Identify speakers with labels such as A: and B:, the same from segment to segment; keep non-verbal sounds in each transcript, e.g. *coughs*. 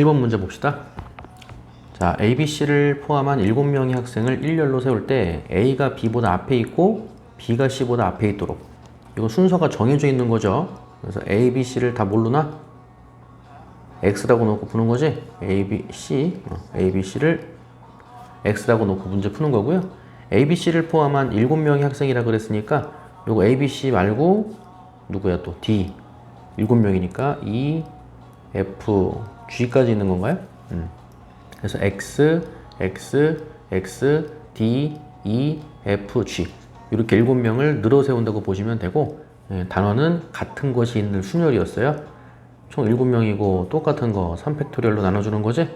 A: 1번 문제 봅시다. 자, A, B, C를 포함한 7명의 학생을 일렬로 세울 때 A가 B보다 앞에 있고 B가 C보다 앞에 있도록 이거 순서가 정해져 있는 거죠. 그래서 A, B, C를 다 모르나? X라고 놓고 푸는 거지? A, B, C, 어, A, B, C를 X라고 놓고 문제 푸는 거고요. A, B, C를 포함한 7명의 학생이라 그랬으니까 요거 A, B, C 말고 누구야 또 D 7명이니까 E, F, G까지 있는 건가요? 음. 그래서 X, X, X, D, E, F, G 이렇게 7명을 늘어 세운다고 보시면 되고 예, 단원은 같은 것이 있는 순열이었어요. 총 7명이고 똑같은 거 3팩토리얼로 나눠주는 거지?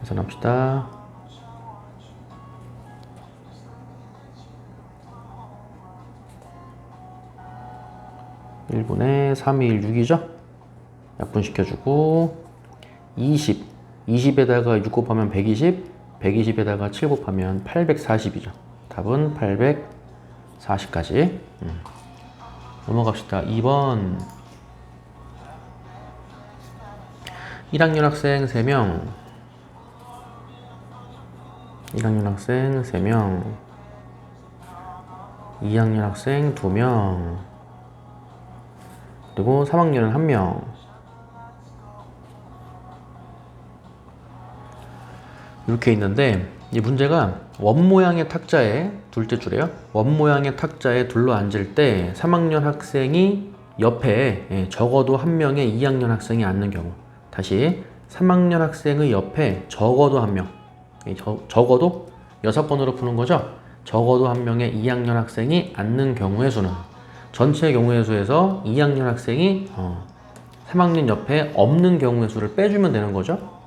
A: 계산합시다. 1분의 3의 1, 6이죠? 약분시켜주고 20, 20에다가 6 곱하면 120, 120에다가 7 곱하면 840이죠. 답은 840까지. 음. 넘어갑시다. 2번 1학년 학생 3명 1학년 학생 3명 2학년 학생 2명 그리고 3학년은 1명 이렇게 있는데 이 문제가 원 모양의 탁자에 둘째 줄에요. 원 모양의 탁자에 둘러 앉을 때 3학년 학생이 옆에 예, 적어도 한 명의 2학년 학생이 앉는 경우. 다시 3학년 학생의 옆에 적어도 한 명. 적어도 여섯 번으로 푸는 거죠. 적어도 한 명의 2학년 학생이 앉는 경우의 수는 전체 경우의 수에서 2학년 학생이 어, 3학년 옆에 없는 경우의 수를 빼주면 되는 거죠.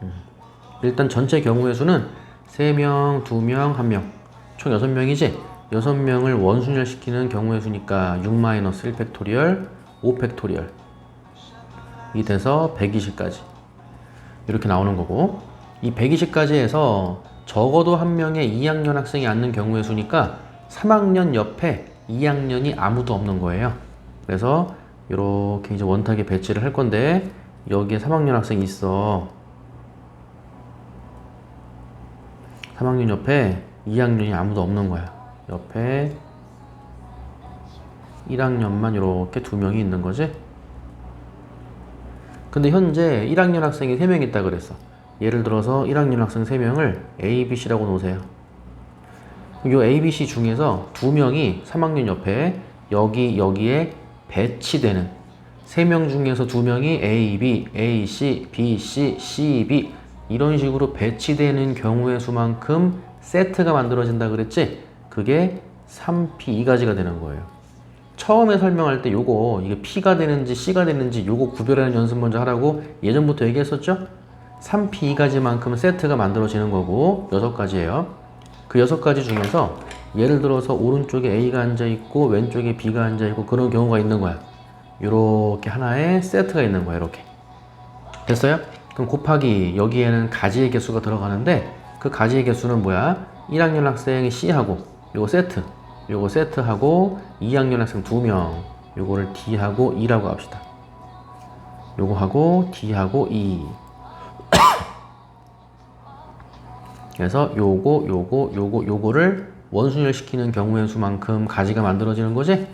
A: 음. 일단 전체 경우의 수는 3명, 2명, 1명. 총 6명이지? 6명을 원순열 시키는 경우의 수니까 6-1 팩토리얼 5 팩토리얼. 이 돼서 120까지. 이렇게 나오는 거고. 이 120까지 해서 적어도 한 명의 2학년 학생이 앉는 경우의 수니까 3학년 옆에 2학년이 아무도 없는 거예요. 그래서 이렇게 이제 원탁에 배치를 할 건데 여기에 3학년 학생이 있어 3학년 옆에 2학년이 아무도 없는 거야. 옆에 1학년만 이렇게 두 명이 있는 거지. 근데 현재 1학년 학생이 3명 있다 그랬어. 예를 들어서 1학년 학생 3명을 A, B, C라고 놓으세요. 이 A, B, C 중에서 두 명이 3학년 옆에 여기 여기에 배치되는 3명 중에서 두 명이 A, B, A, C, B, C, C, B 이런 식으로 배치되는 경우의 수만큼 세트가 만들어진다 그랬지? 그게 3P 2가지가 되는 거예요. 처음에 설명할 때 요거 이게 P가 되는지 C가 되는지 요거 구별하는 연습 먼저 하라고 예전부터 얘기했었죠? 3P 2가지만큼 세트가 만들어지는 거고 여섯 가지예요. 그 여섯 가지 중에서 예를 들어서 오른쪽에 A가 앉아 있고 왼쪽에 B가 앉아 있고 그런 경우가 있는 거야. 요렇게 하나의 세트가 있는 거야. 이렇게. 됐어요? 그럼 곱하기 여기에는 가지의 개수가 들어가는데 그 가지의 개수는 뭐야? 1학년 학생 C하고 요거 세트 요거 세트하고 2학년 학생 2명 요거를 D하고 E라고 합시다. 요거 하고 D하고 E. *coughs* 그래서 요거 요거 요거 요거를 원순열 시키는 경우의 수만큼 가지가 만들어지는 거지?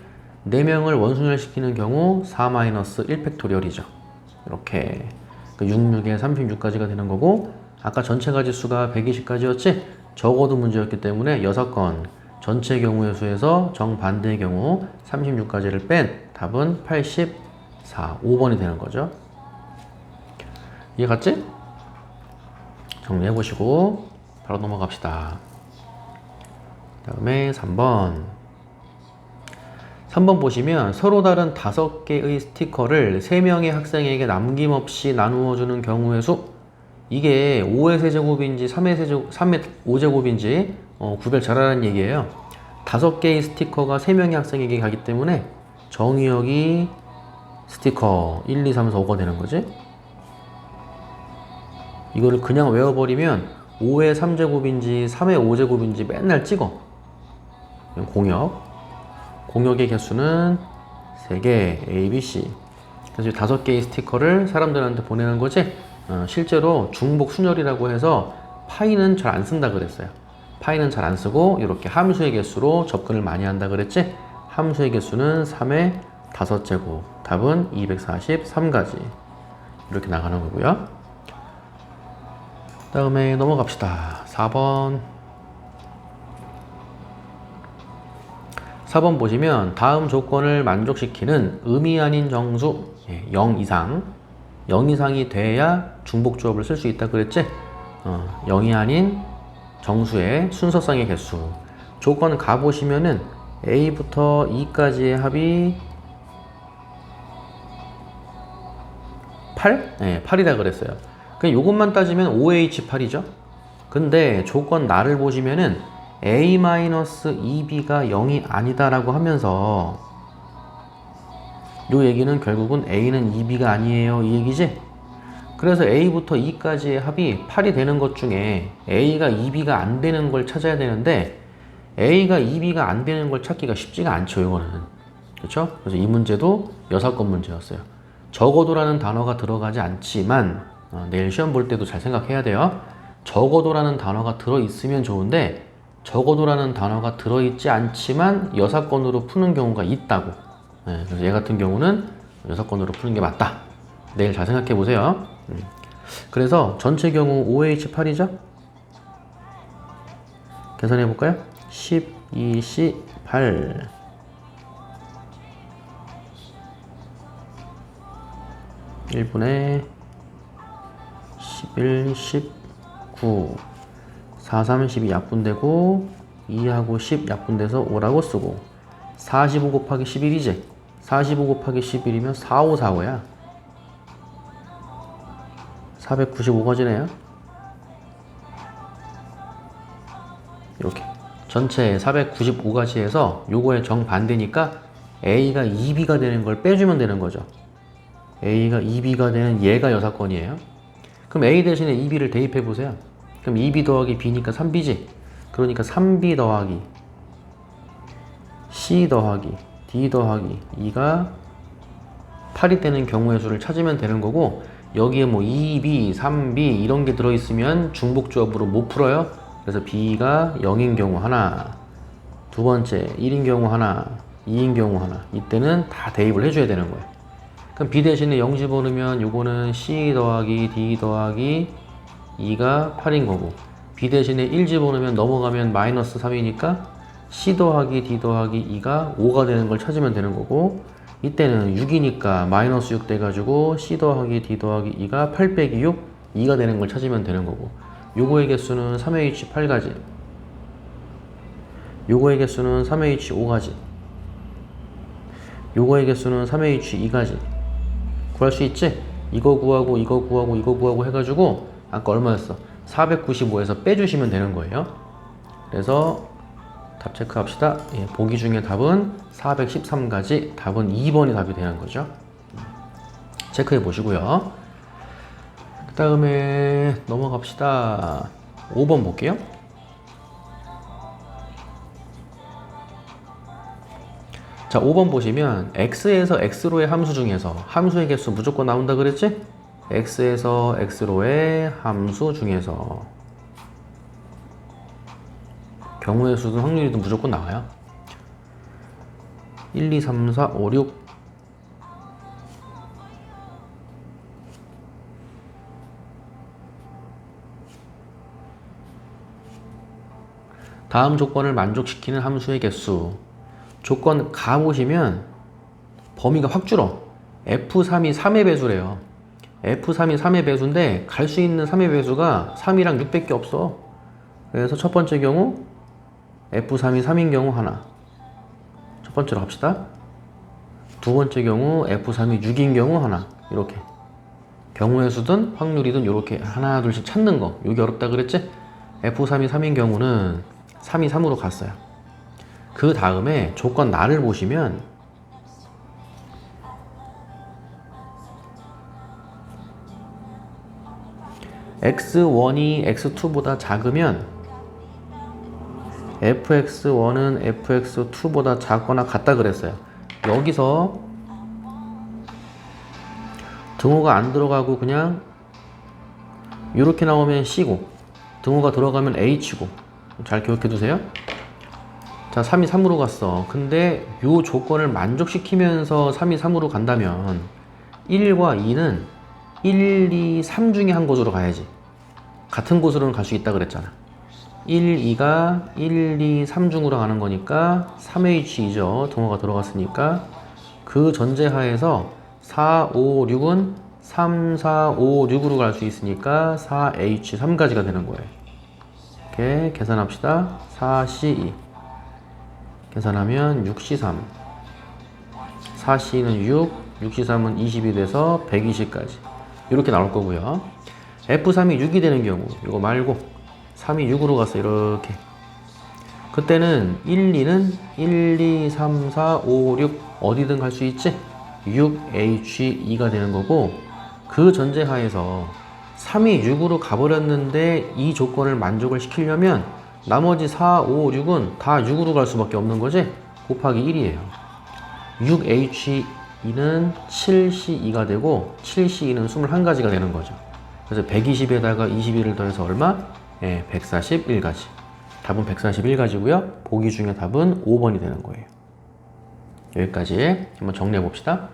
A: 4명을 원순열 시키는 경우 4-1 팩토리얼이죠. 이렇게 그 66에 36까지가 되는 거고 아까 전체 가지 수가 120까지였지 적어도 문제였기 때문에 6건. 전체 경우의 수에서 정반대의 경우 36까지를 뺀 답은 84 5번이 되는 거죠. 이해 갔지? 정리해 보시고 바로 넘어갑시다. 다음에 3번 3번 보시면 서로 다른 5개의 스티커를 3명의 학생에게 남김없이 나누어 주는 경우의 수. 이게 5의 세제곱인지 3의 세제곱, 3의 5제곱인지 어, 구별 잘하라는 얘기예요. 5개의 스티커가 3명의 학생에게 가기 때문에 정의역이 스티커 1, 2, 3, 4, 5가 되는 거지. 이거를 그냥 외워버리면 5의 3제곱인지 3의 5제곱인지 맨날 찍어. 공역 공역의 개수는 3개 A, B, C 그래서 5개의 스티커를 사람들한테 보내는 거지 어, 실제로 중복 순열이라고 해서 파이는 잘 안 쓴다 그랬어요. 파이는 잘 안 쓰고 이렇게 함수의 개수로 접근을 많이 한다 그랬지? 함수의 개수는 3의 5제곱. 답은 243가지. 이렇게 나가는 거고요. 다음에 넘어갑시다. 4번. 4번 보시면 다음 조건을 만족시키는 의미 아닌 정수 예, 0 이상 0 이상이 돼야 중복 조합을 쓸 수 있다 그랬지? 어, 0이 아닌 정수의 순서상의 개수 조건 가보시면은 A부터 E까지의 합이 8? 네, 8이라 그랬어요. 그냥 요것만 따지면 5H8이죠. 근데 조건 나를 보시면은 A-2B가 0이 아니다라고 하면서 요 얘기는 결국은 A는 2B가 아니에요 이 얘기지? 그래서 A부터 E까지의 합이 8이 되는 것 중에 A가 2B가 안 되는 걸 찾아야 되는데 A가 2B가 안 되는 걸 찾기가 쉽지가 않죠 이거는 그렇죠? 그래서 이 문제도 여사건 문제였어요 적어도라는 단어가 들어가지 않지만 어, 내일 시험 볼 때도 잘 생각해야 돼요 적어도라는 단어가 들어있으면 좋은데 적어도라는 단어가 들어있지 않지만 여사건으로 푸는 경우가 있다고. 네, 그래서 얘 같은 경우는 여사건으로 푸는 게 맞다. 내일 잘 생각해 보세요. 음. 그래서 전체 경우 5H8이죠? 계산해 볼까요? 12C 8 1분의 11, 19 4, 3, 12 약분되고 2하고 10 약분돼서 5라고 쓰고 45 곱하기 11이지 45 곱하기 11이면 4545야. 495가 지네요. 이렇게. 전체 495가지에서 요거의 정반대니까 A가 2B가 되는 걸 빼주면 되는 거죠. A가 2B가 되는 얘가 여사건이에요. 그럼 A 대신에 2B를 대입해 보세요 그럼 2b 더하기 b니까 3b지. 그러니까 3b 더하기 c 더하기 d 더하기 2가 8이 되는 경우의 수를 찾으면 되는 거고 여기에 뭐 2b, 3b 이런 게 들어있으면 중복조합으로 못 풀어요. 그래서 b가 0인 경우 하나, 두 번째 1인 경우 하나, 2인 경우 하나 이때는 다 대입을 해줘야 되는 거예요. 그럼 b 대신에 0 집어넣으면 요거는 c 더하기 d 더하기 2가 8인 거고 b 대신에 1 집어넣으면 넘어가면 마이너스 3이니까 c 더하기 d 더하기 2가 5가 되는 걸 찾으면 되는 거고 이때는 6이니까 마이너스 6 돼가지고 c 더하기 d 더하기 2가 8 빼기 6 2가 되는 걸 찾으면 되는 거고 요거의 개수는 3H 8가지. 요거의 개수는 3H 5가지. 요거의 개수는 3H 2가지. 구할 수 있지? 이거 구하고 이거 구하고 이거 구하고 해가지고 아까 얼마였어? 495에서 빼주시면 되는 거예요. 그래서 답 체크합시다. 예, 보기 중에 답은 413가지, 답은 2번이 답이 되는 거죠. 체크해 보시고요. 그 다음에 넘어갑시다. 5번 볼게요. 자, 5번 보시면 x에서 x로의 함수 중에서 함수의 개수 무조건 나온다 그랬지? X에서 x로의 함수 중에서 경우의 수든 확률이든 무조건 나와요. 1, 2, 3, 4, 5, 6 다음 조건을 만족시키는 함수의 개수. 조건 가 보시면 범위가 확 줄어. F3이 3의 배수래요 F3이 3의 배수인데 갈 수 있는 3의 배수가 3이랑 6밖에 없어. 그래서 첫 번째 경우 F3이 3인 경우 하나. 첫 번째로 합시다. 두 번째 경우 F3이 6인 경우 하나. 이렇게. 경우의 수든 확률이든 이렇게 하나 둘씩 찾는 거. 여기 어렵다 그랬지? F3이 3인 경우는 3이 3으로 갔어요. 그 다음에 조건 나를 보시면 x1이 x2보다 작으면 fx1은 fx2보다 작거나 같다 그랬어요. 여기서 등호가 안 들어가고 그냥 이렇게 나오면 C고 등호가 들어가면 H고 잘 기억해 두세요. 자, 3이 3으로 갔어. 근데 요 조건을 만족시키면서 3이 3으로 간다면 1과 2는 1, 2, 3 중에 한 곳으로 가야지. 같은 곳으로는 갈 수 있다 그랬잖아. 1, 2가 1, 2, 3 중으로 가는 거니까 3H이죠. 등호가 들어갔으니까 그 전제하에서 4, 5, 6은 3, 4, 5, 6으로 갈 수 있으니까 4H 3가지가 되는 거예요. 이렇게 계산합시다. 4C2 계산하면 6C3 4C는 6, 6C3은 20이 돼서 120까지 이렇게 나올 거고요. F3이 6이 되는 경우 이거 말고 3이 6으로 갔어 이렇게. 그때는 1, 2는 1, 2, 3, 4, 5, 6 어디든 갈 수 있지? 6H2가 되는 거고 그 전제하에서 3이 6으로 가버렸는데 이 조건을 만족을 시키려면 나머지 4, 5, 6은 다 6으로 갈 수밖에 없는 거지? 곱하기 1이에요 6H2는 7C2가 되고 7C2는 21가지가 되는 거죠. 그래서 120에다가 21을 더해서 얼마? 예, 141가지. 답은 141가지고요. 보기 중에 답은 5번이 되는 거예요. 여기까지 한번 정리해 봅시다